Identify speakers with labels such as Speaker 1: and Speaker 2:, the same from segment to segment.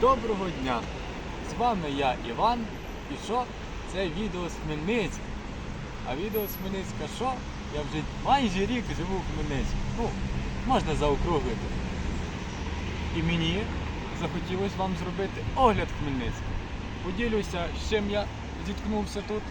Speaker 1: Доброго дня! З вами я Іван. І що? Це відео з Хмельницька. А відео з Хмельницька що? Я вже майже рік живу в Хмельницьку. Ну, можна заокруглити. І мені захотілося вам зробити огляд Хмельницька. Поділюся, з чим я зіткнувся тут.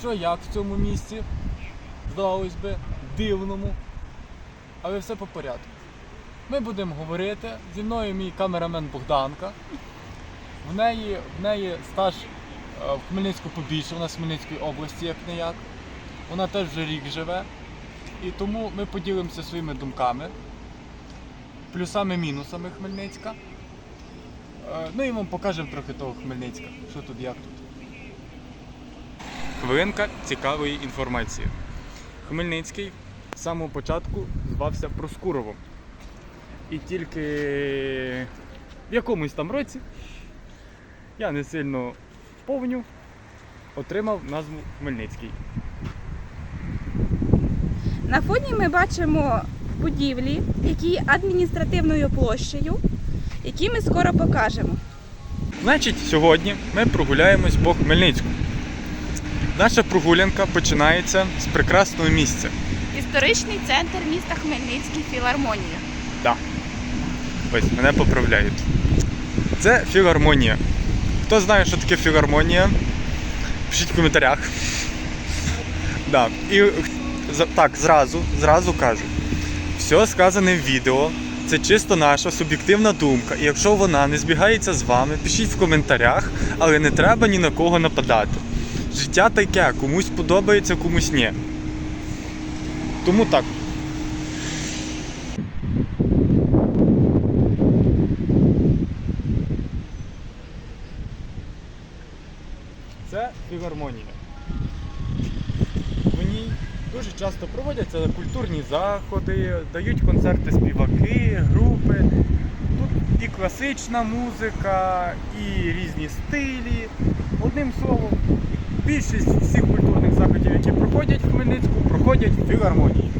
Speaker 1: Що як в цьому місці? Здавалось би, дивному. Але все по порядку. Ми будемо говорити. Зі мною мій камерамен Богданка. В неї, в неї стаж е, в Хмельницьку побільше, вона з Хмельницької області, як не як. Вона теж вже рік живе. І тому ми поділимося своїми думками, плюсами-мінусами Хмельницька. Е, Ну і вам покажемо трохи того Хмельницька, що тут, як тут. Хвилинка цікавої інформації. Хмельницький з самого початку звався Проскуровом. І тільки в якомусь там році я не сильно повню отримав назву Хмельницький.
Speaker 2: На фоні ми бачимо будівлі, які є адміністративною площею, які ми скоро покажемо.
Speaker 1: Значить, сьогодні ми прогуляємось по Хмельницьку. Наша прогулянка починається з прекрасного місця.
Speaker 2: Історичний центр міста Хмельницький філармонія.
Speaker 1: Ось мене поправляють. Це філармонія. Хто знає, що таке філармонія? Пишіть в коментарях. Да. І так, зразу, зразу кажу. Все сказане в відео. Це чисто наша суб'єктивна думка. І якщо вона не збігається з вами, пишіть в коментарях, але не треба ні на кого нападати. Життя таке, комусь подобається, комусь ні. Тому так. Це філармонія. В ній дуже часто проводяться культурні заходи, дають концерти співаки, групи. Тут і класична музика, і різні стилі. Одним словом, більшість всіх культурних заходів, які проходять в Хмельницьку, проходять в філармонії.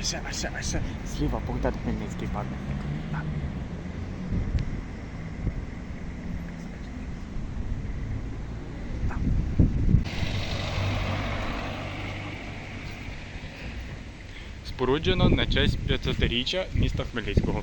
Speaker 1: А ще, а ще, а ще. Зліва Богдан Хмельницький пам'ятник. Споруджено на честь 500-річчя міста Хмельницького.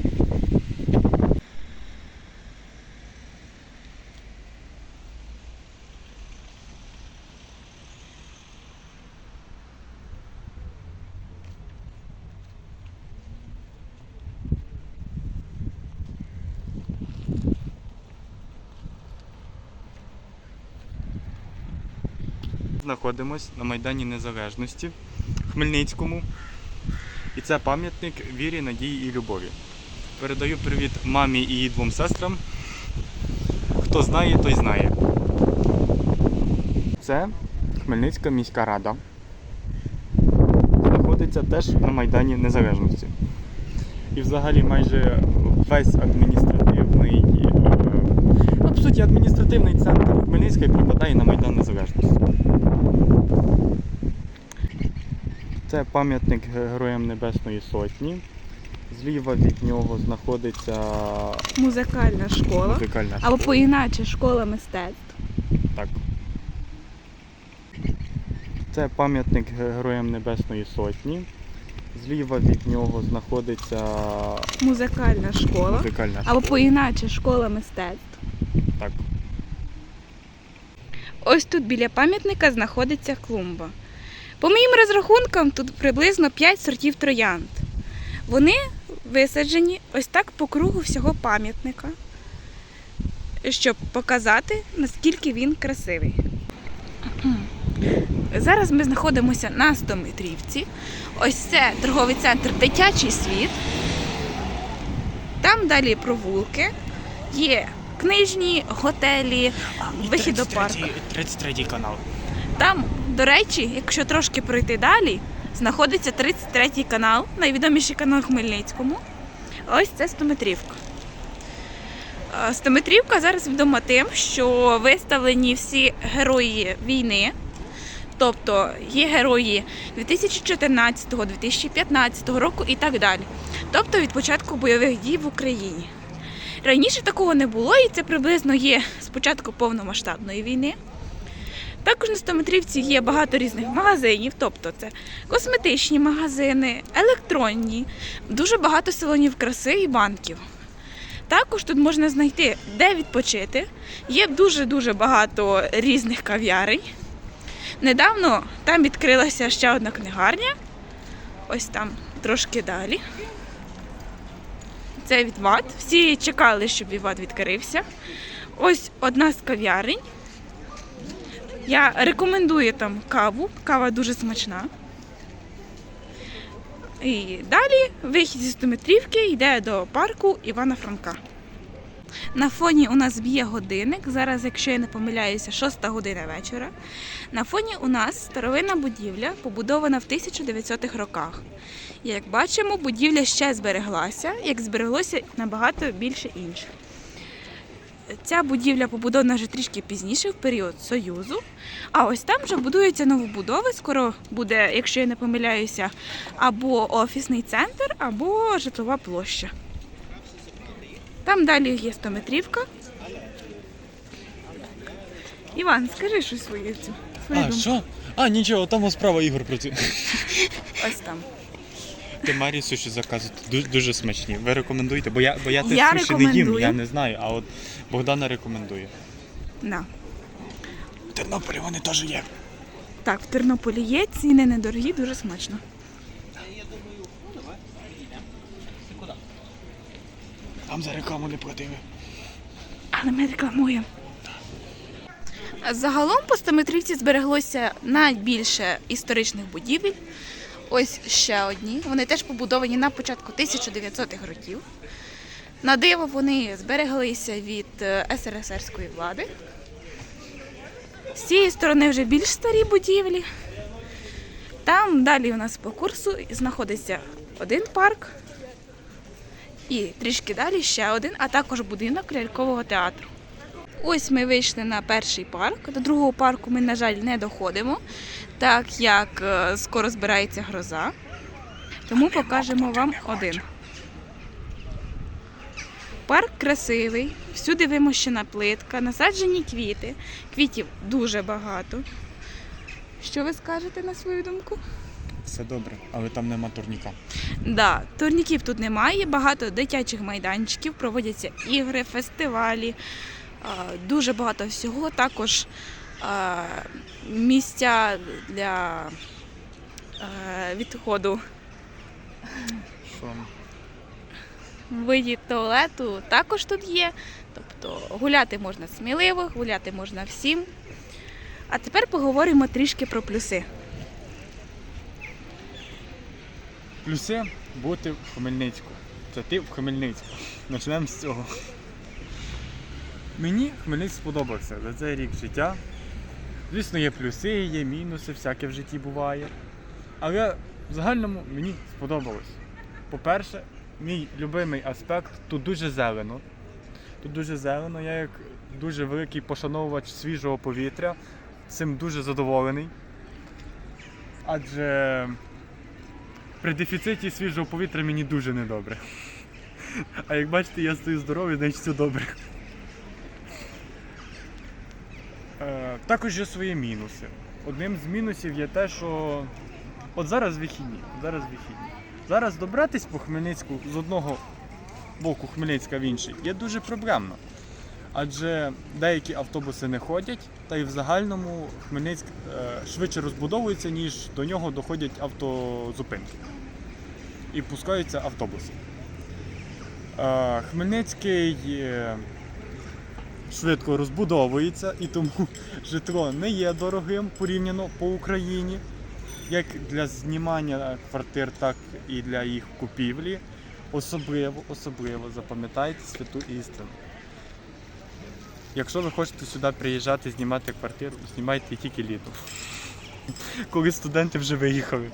Speaker 1: Знаходимось на Майдані Незалежності в Хмельницькому. І це пам'ятник вірі, надії і любові. Передаю привіт мамі і її двом сестрам. Хто знає, той знає. Це Хмельницька міська рада. Знаходиться теж на Майдані Незалежності. І взагалі майже весь адміністративний, е, ну, по суті, адміністративний центр Хмельницької припадає на Майдан Незалежності. Це пам'ятник Героям Небесної Сотні. Зліва від нього знаходиться
Speaker 2: Музикальна школа.
Speaker 1: музикальна
Speaker 2: Або по-іначе школа мистецтв.
Speaker 1: Так. Це пам'ятник Героям Небесної Сотні. Зліва від нього знаходиться
Speaker 2: Музикальна школа.
Speaker 1: музикальна
Speaker 2: Або по-іначе школа мистецтв.
Speaker 1: Так.
Speaker 2: Ось тут біля пам'ятника знаходиться клумба. По моїм розрахункам, тут приблизно 5 сортів троянд. Вони висаджені ось так по кругу всього пам'ятника, щоб показати, наскільки він красивий. Зараз ми знаходимося на 100-метрівці. Ось це торговий центр Дитячий світ. Там далі провулки, є книжні, готелі, вихід до парку.
Speaker 1: 33 канал.
Speaker 2: Там, до речі, якщо трошки пройти далі, знаходиться 33-й канал, найвідоміший канал Хмельницькому. Ось це стометрівка. Е, Стометрівка зараз відома тим, що виставлені всі герої війни. Тобто є герої 2014, 2015 року і так далі. тобто від початку бойових дій в Україні. Раніше такого не було, і це приблизно є з початку повномасштабної війни. Також на 100-метрівці є багато різних магазинів, тобто це косметичні магазини, електронні, дуже багато салонів краси і банків. Також тут можна знайти, де відпочити. Є дуже-дуже багато різних кав'ярень. Недавно там відкрилася ще одна книгарня. Ось там трошки далі. Це Віват. Всі чекали, щоб Віват відкрився. Ось одна з кав'ярень. Я рекомендую там каву. Кава дуже смачна. І далі вихід зі 100-метрівки йде до парку Івана Франка. На фоні у нас б'є годинник. Зараз, якщо я не помиляюся, 6 година вечора. На фоні у нас старовинна будівля, побудована в 1900-х роках. Як бачимо, будівля ще збереглася, як збереглося набагато більше інших. Ця будівля побудована вже трішки пізніше, в період Союзу. А ось там вже будуються новобудови. Скоро буде, якщо я не помиляюся, або офісний центр, або житлова площа. Там далі є 100-метрівка. Іван, скажи щось своє цю. свою
Speaker 1: А,
Speaker 2: думку.
Speaker 1: що? А, нічого, там справа ігор працює.
Speaker 2: Ось там.
Speaker 1: Ти Марі суші заказуєте. Дуже, дуже смачні. Ви рекомендуєте? Бо я, бо я,
Speaker 2: Я
Speaker 1: суші не їм, я не знаю, а от Богдана рекомендує.
Speaker 2: Да.
Speaker 1: В Тернополі вони теж є.
Speaker 2: Так, в Тернополі є, ціни недорогі, дуже смачно.
Speaker 1: Там за рекламу не платили.
Speaker 2: Але ми рекламуємо. Загалом по 100-метрівці збереглося найбільше історичних будівель. Ось ще одні. Вони теж побудовані на початку 1900-х років. На диво вони збереглися від е, СРСРської влади. З цієї сторони вже більш старі будівлі. Там далі у нас по курсу знаходиться один парк, і трішки далі ще один, а також будинок лялькового театру. Ось ми вийшли на перший парк. До другого парку ми, на жаль, не доходимо, так як е, скоро збирається гроза. Тому покажемо вам один. Парк красивий, всюди вимощена плитка, насаджені квіти. Квітів дуже багато. Що ви скажете на свою думку?
Speaker 1: Все добре, але там нема турніка.
Speaker 2: Да, турніків тут немає, багато дитячих майданчиків, проводяться ігри, фестивалі, дуже багато всього. Також місця для відходу виїзд туалету також тут є. Тобто гуляти можна сміливо, гуляти можна всім. А тепер поговоримо трішки про плюси.
Speaker 1: Плюси бути в Хмельницьку. Це ти в Хмельницьку. Почнемо з цього. Мені Хмельницьк сподобався за цей рік життя. Звісно, є плюси, є мінуси, всяке в житті буває. Але в загальному мені сподобалось. По-перше, мій любимий аспект тут дуже зелено. Тут дуже зелено. Я як дуже великий пошановувач свіжого повітря. Цим дуже задоволений. Адже при дефіциті свіжого повітря мені дуже недобре. А як бачите, я стою здоровий, значить все добре. Е, також є свої мінуси. Одним з мінусів є те, що от зараз вихідні, зараз вихідні. Зараз добратись по Хмельницьку з одного боку Хмельницька в інший є дуже проблемно. Адже деякі автобуси не ходять, та й в загальному Хмельницьк е, швидше розбудовується, ніж до нього доходять автозупинки. І пускаються автобуси. Е, Хмельницький е, швидко розбудовується, і тому житло не є дорогим порівняно по Україні, як для знімання квартир, так і для їх купівлі. Особливо, особливо запам'ятайте святу істину. Якщо ви хочете сюди приїжджати, знімати квартиру, знімайте тільки літом. Коли студенти вже виїхали.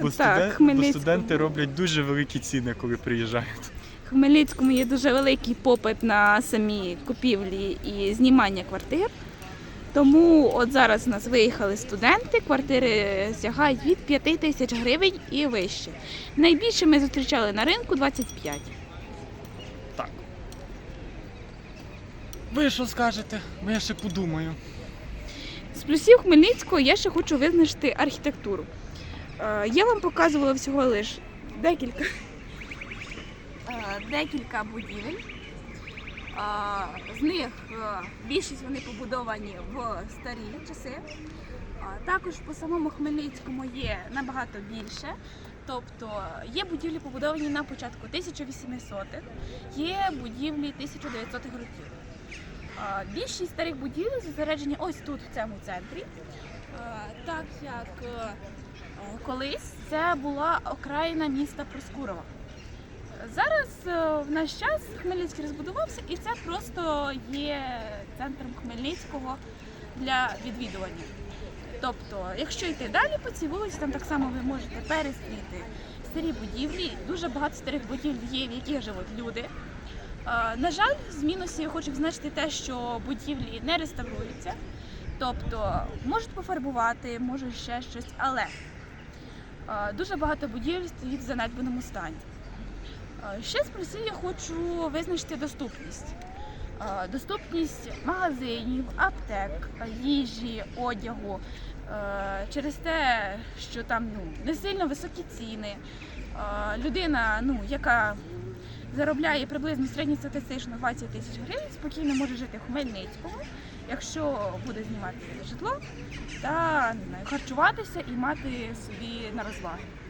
Speaker 1: Бо,
Speaker 2: Так,
Speaker 1: студен- бо студенти роблять дуже великі ціни, коли приїжджають.
Speaker 2: Хмельницькому є дуже великий попит на самі купівлі і знімання квартир. Тому от зараз у нас виїхали студенти, квартири сягають від 5 тисяч гривень і вище. Найбільше ми зустрічали на ринку 25.
Speaker 1: Так. Ви що скажете? Ну, Я ще подумаю.
Speaker 2: З плюсів Хмельницького я ще хочу визначити архітектуру. Е, Я вам показувала всього лиш декілька, декілька будівель. З них е, більшість вони побудовані в старі часи. Також по самому Хмельницькому є набагато більше. Тобто є будівлі побудовані на початку 1800-х, є будівлі 1900-х років. Більшість старих будівель зосереджені ось тут, в цьому центрі. Так як е, е, колись це була окраїна міста Проскурова. Зараз е, в наш час Хмельницький розбудувався, і це просто є центром Хмельницького для відвідування. Тобто, якщо йти далі по цій вулиці, там так само ви можете перестріти старі будівлі. Дуже багато старих будівель є, в яких живуть люди. Е, На жаль, з мінусів хочу відзначити те, що будівлі не реставруються, тобто можуть пофарбувати, можуть ще щось, але е, дуже багато будівель стоїть в занедбаному стані. Ще з плюсів я хочу визначити доступність. Доступність магазинів, аптек, їжі, одягу. Через те, що там ну, не сильно високі ціни. Людина, ну, яка заробляє приблизно середньостатистично 20 тисяч гривень, спокійно може жити в Хмельницькому, якщо буде знімати житло та харчуватися і мати собі на розваги.